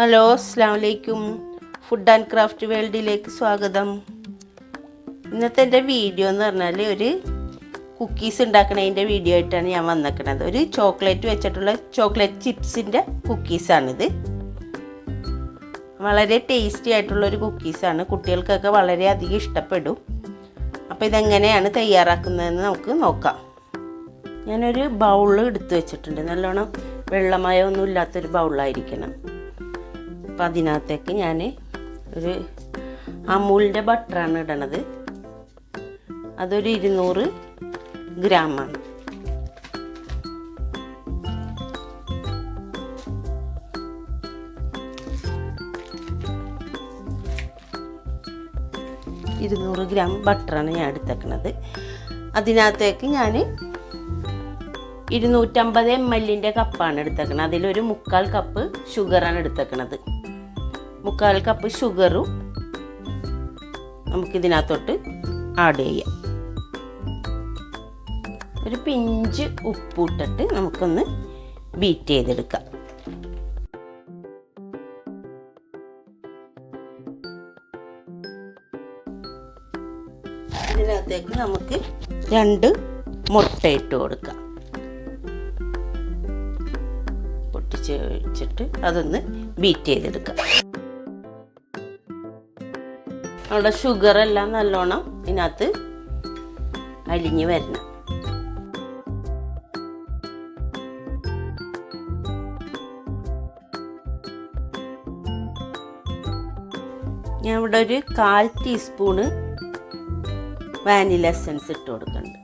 Hello അസ്സാം വലൈക്കും food and craft വേൾഡിലേക്ക് സ്വാഗതം. ഇന്നത്തെ എന്റെ വീഡിയോ എന്ന് പറഞ്ഞാൽ ഒരു കുക്കീസ് ഉണ്ടാക്കണതിന്റെ വീഡിയോ ആയിട്ടാണ് ഞാൻ വന്നേക്കുന്നത് ഒരു ചോക്ലേറ്റ് വെച്ചിട്ടുള്ള ചോക്ലേറ്റ് ചിപ്സിന്റെ കുക്കീസാണിത് വളരെ ടേസ്റ്റി ആയിട്ടുള്ളൊരു കുക്കീസാണ് കുട്ടികൾക്കൊക്കെ വളരെയധികം ഇഷ്ടപ്പെടും. അപ്പോൾ ഇതെങ്ങനെയാണ് തയ്യാറാക്കുന്നതെന്ന് നമുക്ക് നോക്കാം. ഞാനൊരു ബൗൾ എടുത്തു വെച്ചിട്ടുണ്ട്. നല്ലോണം വെള്ളമയമൊന്നും ഇല്ലാത്തൊരു ബൗളായിരിക്കണം. അപ്പം അതിനകത്തേക്ക് ഞാൻ ഒരു അമൂലിന്റെ ബട്ടറാണ് ഇടണത്. അതൊരു ഇരുന്നൂറ് ഗ്രാമാണ്. ഇരുന്നൂറ് ഗ്രാം ബട്ടറാണ് ഞാൻ എടുത്തേക്കണത്. അതിനകത്തേക്ക് ഞാൻ ഇരുന്നൂറ്റമ്പത് എം എല്ലിന്റെ കപ്പാണ് എടുത്തേക്കണത്. അതിലൊരു മുക്കാൽ കപ്പ് ഷുഗറാണ് എടുത്തേക്കണത്. മുക്കാൽ കപ്പ് ഷുഗറും നമുക്കിതിനകത്തോട്ട് ആഡ് ചെയ്യാം. ഒരു പിഞ്ച് ഉപ്പിട്ടിട്ട് നമുക്കൊന്ന് ബീറ്റ് ചെയ്തെടുക്കാം. ഇതിനകത്തേക്ക് നമുക്ക് രണ്ട് മുട്ട ഇട്ട് കൊടുക്കാം. പൊട്ടിച്ച് വെച്ചിട്ട് അതൊന്ന് ബീറ്റ് ചെയ്തെടുക്കാം. നമ്മുടെ ഷുഗർ എല്ലാം നല്ലോണം ഇതിനകത്ത് അലിഞ്ഞു വരണം. ഞാൻ ഇവിടെ ഒരു കാൽ ടീസ്പൂണ് വാനില എസൻസ് ഇട്ട് കൊടുക്കുന്നുണ്ട്.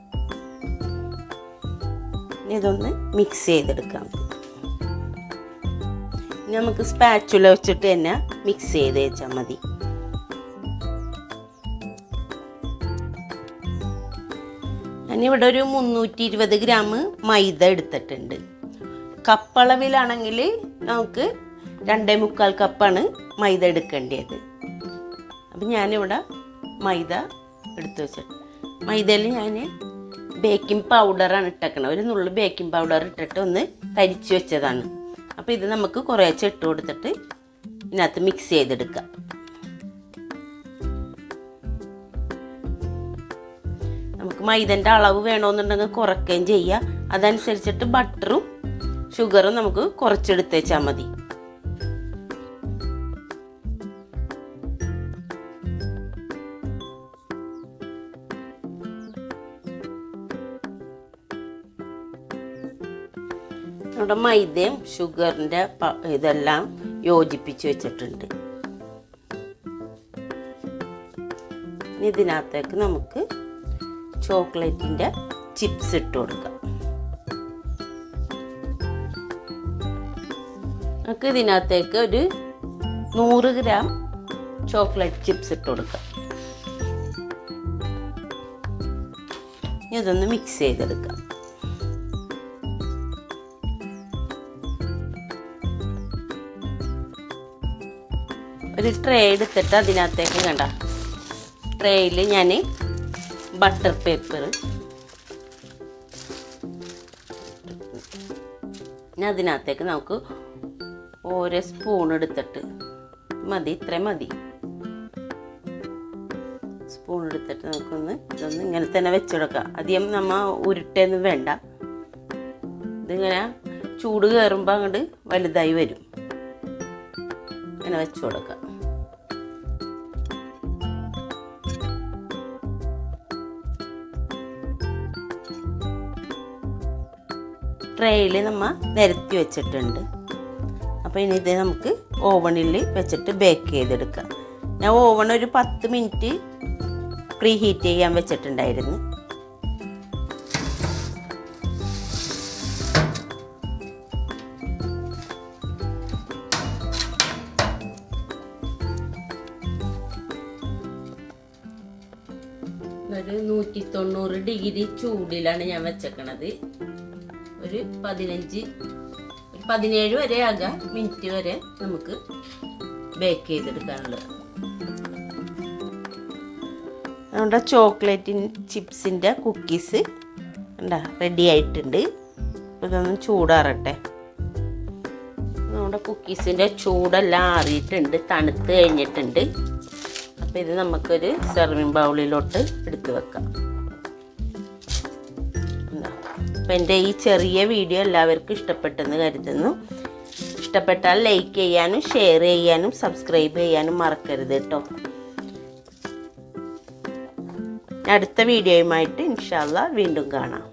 ഇതൊന്ന് മിക്സ് ചെയ്തെടുക്കാം. നമുക്ക് സ്പാച്ചുല വെച്ചിട്ട് തന്നെ മിക്സ് ചെയ്ത് വെച്ചാൽ മതി. ഞാനിവിടെ ഒരു മുന്നൂറ്റി ഇരുപത് ഗ്രാം മൈദ എടുത്തിട്ടുണ്ട്. കപ്പളവിലാണെങ്കിൽ നമുക്ക് രണ്ടേ മുക്കാൽ കപ്പാണ് മൈദ എടുക്കേണ്ടത്. അപ്പം ഞാനിവിടെ മൈദ എടുത്തു വെച്ചിട്ട് മൈദയിൽ ഞാൻ ബേക്കിംഗ് പൗഡറാണ് ഇട്ടേക്കണത്. ഒരു നുള്ളു ബേക്കിംഗ് പൗഡർ ഇട്ടിട്ട് ഒന്ന് തരിച്ച് വെച്ചതാണ്. അപ്പോൾ ഇത് നമുക്ക് കുറേശ്ശെ ഇട്ട് കൊടുത്തിട്ട് ഇതിനകത്ത് മിക്സ് ചെയ്തെടുക്കാം. മൈദന്റെ അളവ് വേണമെന്നുണ്ടെങ്കിൽ കുറയ്ക്കുകയും ചെയ്യുക. അതനുസരിച്ചിട്ട് ബട്ടറും ഷുഗറും നമുക്ക് കുറച്ചെടുത്തേച്ചാൽ മതി. നമ്മുടെ മൈദയും ഷുഗറിന്റെ ഇതെല്ലാം യോജിപ്പിച്ച് വെച്ചിട്ടുണ്ട്. ഇതിനകത്തേക്ക് നമുക്ക് ചോക്ലേറ്റിന്റെ ചിപ്സ് ഇട്ട് കൊടുക്കുക. നമുക്ക് ഇതിനകത്തേക്ക് ഒരു നൂറ് ഗ്രാം ചോക്ലേറ്റ് ചിപ്സ് ഇട്ട് കൊടുക്കാം. ഇതൊന്ന് മിക്സ് ചെയ്തെടുക്കാം. ഒരു ട്രേ എടുത്തിട്ട് അതിനകത്തേക്ക് കണ്ട. ട്രേയിൽ ഞാൻ ബട്ടർ പേപ്പർ അതിനകത്തേക്ക് നമുക്ക് ഓരോ സ്പൂൺ എടുത്തിട്ട് മതി ഇത്ര മതി. സ്പൂൺ എടുത്തിട്ട് നമുക്കൊന്ന് ഇതൊന്ന് ഇങ്ങനെ തന്നെ വെച്ചെടുക്കാം അധികം നമ്മ ഉരുട്ടൊന്നും വേണ്ട. ഇതിങ്ങനെ ചൂട് കയറുമ്പോൾ അങ്ങോട്ട് വലുതായി വരും. ഇങ്ങനെ വെച്ചു കൊടുക്കാം. ട്രേയിൽ നമ്മൾ നിരത്തി വെച്ചിട്ടുണ്ട്. അപ്പോൾ ഇനി ഇത് നമുക്ക് ഓവണിൽ വെച്ചിട്ട് ബേക്ക് ചെയ്തെടുക്കാം. ഞാൻ ഓവൺ ഒരു പത്ത് മിനിറ്റ് പ്രീ ഹീറ്റ് ചെയ്യാൻ വെച്ചിട്ടുണ്ടായിരുന്നു. ഒരു നൂറ്റി തൊണ്ണൂറ് ഡിഗ്രി ചൂടിലാണ് ഞാൻ വെച്ചേക്കണത്. ഒരു പതിനഞ്ച് ഒരു പതിനേഴ് വരെ ആകാം മിനിറ്റ് വരെ നമുക്ക് ബേക്ക് ചെയ്തെടുക്കാനുള്ളത്. നമ്മുടെ ചോക്ലേറ്റിൻ ചിപ്സിന്റെ കുക്കീസ് ഉണ്ടാ റെഡി ആയിട്ടുണ്ട്. ഇതൊന്ന് ചൂടാറട്ടെ. നമ്മുടെ കുക്കീസിന്റെ ചൂടെല്ലാം ആറിയിട്ടുണ്ട് തണുത്ത് കഴിഞ്ഞിട്ടുണ്ട്. അപ്പോൾ ഇത് നമുക്കൊരു സെർവിങ് ബൗളിലോട്ട് എടുത്ത് വെക്കാം. അപ്പം എന്റെ ഈ ചെറിയ വീഡിയോ എല്ലാവർക്കും ഇഷ്ടപ്പെട്ടെന്ന് കരുതുന്നു. ഇഷ്ടപ്പെട്ടാൽ ലൈക്ക് ചെയ്യാനും ഷെയർ ചെയ്യാനും സബ്സ്ക്രൈബ് ചെയ്യാനും മറക്കരുത് കേട്ടോ. അടുത്ത വീഡിയോയുമായിട്ട് ഇൻഷാല്ല വീണ്ടും കാണാം.